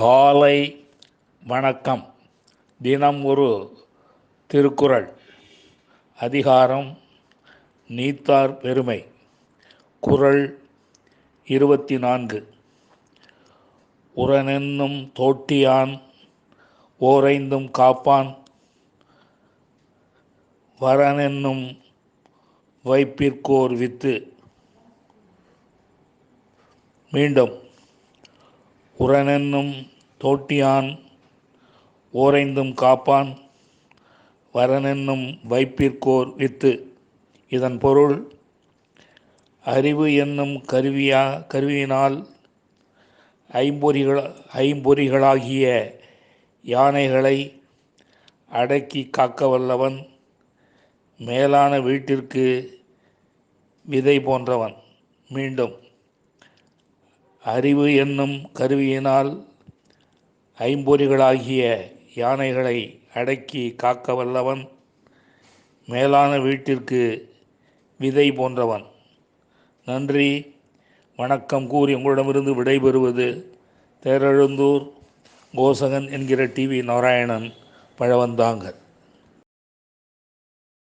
காலை வணக்கம். தினம் ஒரு திருக்குறள். அதிகாரம் நீத்தார் பெருமை. குறள் இருபத்தி நான்கு உரனென்னும் தோட்டியான் ஓரைந்தும் காப்பான். வரனென்னும் வைப்பிற்கோர் வித்து. மீண்டும் உரனென்னும் தோட்டியான் ஓரைந்தும் காப்பான் வரனென்னும் வைப்பிற்கோர் வித்து. இதன் பொருள் அறிவு என்னும் கருவியா கருவியினால் ஐம்பொறிகள் ஐம்பொறிகளாகிய யானைகளை அடக்கி காக்க வல்லவன் மேலான வீட்டிற்கு விதை போன்றவன். மீண்டும் அறிவு என்னும் கருவியினால் ஐம்பொறிகளாகிய யானைகளை அடக்கி காக்க வல்லவன் மேலான வீட்டிற்கு விதை போன்றவன். நன்றி. வணக்கம் கூறி உங்களிடமிருந்து விடைபெறுவது தேரெழுந்தூர் கோசகன் என்கிற டிவி நாராயணன் பழவந்தாங்கர்.